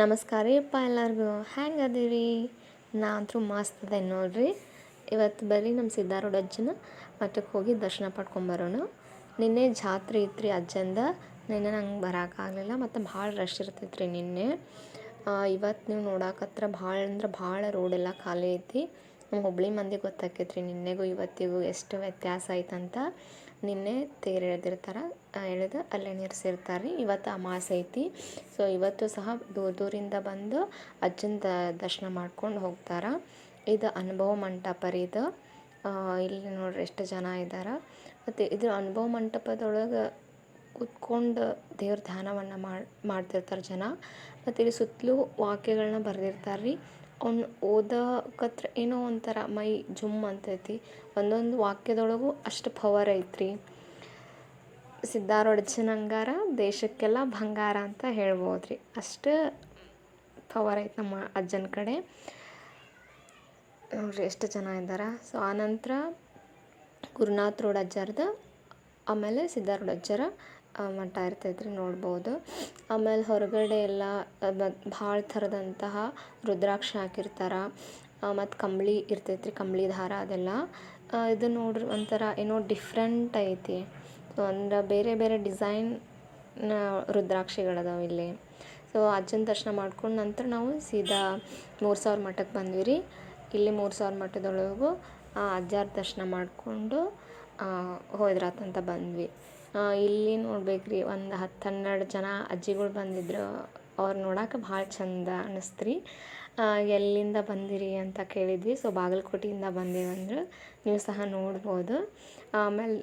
ನಮಸ್ಕಾರ ರೀಪ್ಪ ಎಲ್ಲರಿಗೂ. ಹೆಂಗೆ ಅದೀರಿ ನಾ ಅಂತೂ ಮಸ್ತ್ ಅದೇ ನೋಡ್ರಿ. ಇವತ್ತು ಬರೀ ನಮ್ಮ ಸಿದ್ಧಾರೂಢ ಅಜ್ಜನ ಮಠಕ್ಕೆ ಹೋಗಿ ದರ್ಶನ ಪಡ್ಕೊಂಬರೋಣ ನಿನ್ನೆ ಜಾತ್ರೆ ಇತ್ತು ರೀ ಅಜ್ಜಂದ. ನಿನ್ನೆ ನಂಗೆ ಬರೋಕ್ಕಾಗಲಿಲ್ಲ ಮತ್ತು ಭಾಳ ರಶ್ ಇರ್ತೈತೆ ರೀ ನಿನ್ನೆ ಇವತ್ತು ನೀವು ನೋಡಾಕತ್ರ ಭಾಳ ಅಂದ್ರೆ ಭಾಳ ರೋಡೆಲ್ಲ ಖಾಲಿ ಐತಿ. ನಮ್ಮ ಹುಬ್ಳಿ ಮಂದಿ ಗೊತ್ತಾಕೈತ್ರಿ, ನಿನ್ನೆಗೂ ಇವತ್ತಿಗೂ ಎಷ್ಟು ವ್ಯತ್ಯಾಸ ಐತಂತ ನಿನ್ನೆ ತೇರು ಎಳೆದಿರ್ತಾರೆ ಎಳೆದು ಅಲ್ಲೇ ನಿಲ್ಲಿಸಿರ್ತಾರೆ ರೀ ಇವತ್ತು ಅಮಾಸೆ ಐತಿ, ಸೊ ಇವತ್ತು ಸಹ ದೂರ ದೂರಿಂದ ಬಂದು ಅಜ್ಜನ ದರ್ಶನ ಮಾಡ್ಕೊಂಡು ಹೋಗ್ತಾರೆ. ಇದು ಅನುಭವ ಮಂಟಪ ರೀ ಇದು ಇಲ್ಲಿ ನೋಡ್ರಿ ಎಷ್ಟು ಜನ ಇದ್ದಾರೆ. ಮತ್ತು ಇದ್ರ ಅನುಭವ ಮಂಟಪದೊಳಗೆ ಕೂತ್ಕೊಂಡು ದೇವ್ರ ಧ್ಯಾನವನ್ನು ಮಾಡಿ, ಮಾಡ್ತಿರ್ತಾರೆ ಜನ. ಮತ್ತು ಇಲ್ಲಿ ಸುತ್ತಲೂ ವಾಕ್ಯಗಳನ್ನ ಬರೆದಿರ್ತಾರೆ ರೀ ಅವ್ನು ಓದಕತ್ರ ಏನೋ ಒಂಥರ ಮೈ ಜುಮ್ ಅಂತೈತಿ. ಒಂದೊಂದು ವಾಕ್ಯದೊಳಗೂ ಅಷ್ಟು ಪವರ್ ಐತ್ರಿ. ಸಿದ್ಧಾರೂಢಜ್ಜನಂಗಾರ ದೇಶಕ್ಕೆಲ್ಲ ಬಂಗಾರ ಅಂತ ಹೇಳ್ಬೋದು ರೀ ಅಷ್ಟು ಪವರ್ ಐತೆ ನಮ್ಮ ಅಜ್ಜನ ಕಡೆ. ನೋಡ್ರಿ ಎಷ್ಟು ಜನ ಇದ್ದಾರೆ. ಸೊ ಆನಂತರ ಗುರುನಾಥ್ ರೋಡ್ ಅಜ್ಜಾರ್ದು, ಆಮೇಲೆ ಸಿದ್ಧಾರೂಢ ಅಜ್ಜರ. ಮಠ ಇರ್ತೈತೆ ರೀ ನೋಡ್ಬೋದು. ಆಮೇಲೆ ಹೊರಗಡೆ ಎಲ್ಲ ಭಾಳ ಥರದಂತಹ ರುದ್ರಾಕ್ಷಿ ಹಾಕಿರ್ತಾರೆ. ಮತ್ತು ಕಂಬಳಿ ಇರ್ತೈತೆ ಕಂಬಳಿ ದಾರ ಅದೆಲ್ಲ. ಇದು ನೋಡ್ರಿ ಒಂಥರ ಏನೋ ಡಿಫ್ರೆಂಟ್ ಐತಿ. ಅಂದ್ರೆ ಬೇರೆ ಬೇರೆ ಡಿಸೈನ್ ರುದ್ರಾಕ್ಷಿಗಳದಾವ ಇಲ್ಲಿ. ಸೊ ಅಜ್ಜನ ದರ್ಶನ ಮಾಡ್ಕೊಂಡು ನಂತರ ನಾವು ಸೀದಾ ಮೂರು ಸಾವಿರ ಮಠಕ್ಕೆ ಬಂದ್ವಿ ರೀ. ಇಲ್ಲಿ ಮೂರು ಸಾವಿರ ಮಠದೊಳಗೂ ಅಜ್ಜಾರ ದರ್ಶನ ಮಾಡಿಕೊಂಡು ಹೋದ್ರಾತಂತ ಬಂದ್ವಿ. ಇಲ್ಲಿ ನೋಡ್ಬೇಕು ರೀ ಒಂದು ಹತ್ತು ಹನ್ನೆರಡು ಜನ ಅಜ್ಜಿಗಳು ಬಂದಿದ್ರು. ಅವ್ರು ನೋಡಕ್ಕೆ ಭಾಳ ಚಂದ ಅನ್ನಿಸ್ತು ರೀ ಎಲ್ಲಿಂದ ಬಂದಿರಿ ಅಂತ ಕೇಳಿದ್ವಿ. ಸೊ, ಬಾಗಲಕೋಟೆಯಿಂದ ಬಂದೇವಂದ್ರೆ ನೀವು ಸಹ ನೋಡ್ಬೋದು. ಆಮೇಲೆ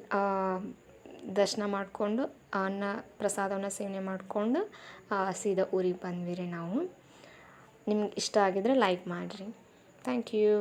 ದರ್ಶನ ಮಾಡಿಕೊಂಡು, ಅನ್ನ ಪ್ರಸಾದವನ್ನು ಸೇವನೆ ಮಾಡಿಕೊಂಡು ಸೀದಾ ಊರಿಗೆ ಬಂದ್ವಿ ರೀ ನಾವು. ನಿಮ್ಗೆ ಇಷ್ಟ ಆಗಿದ್ರೆ ಲೈಕ್ ಮಾಡಿರಿ. Thank you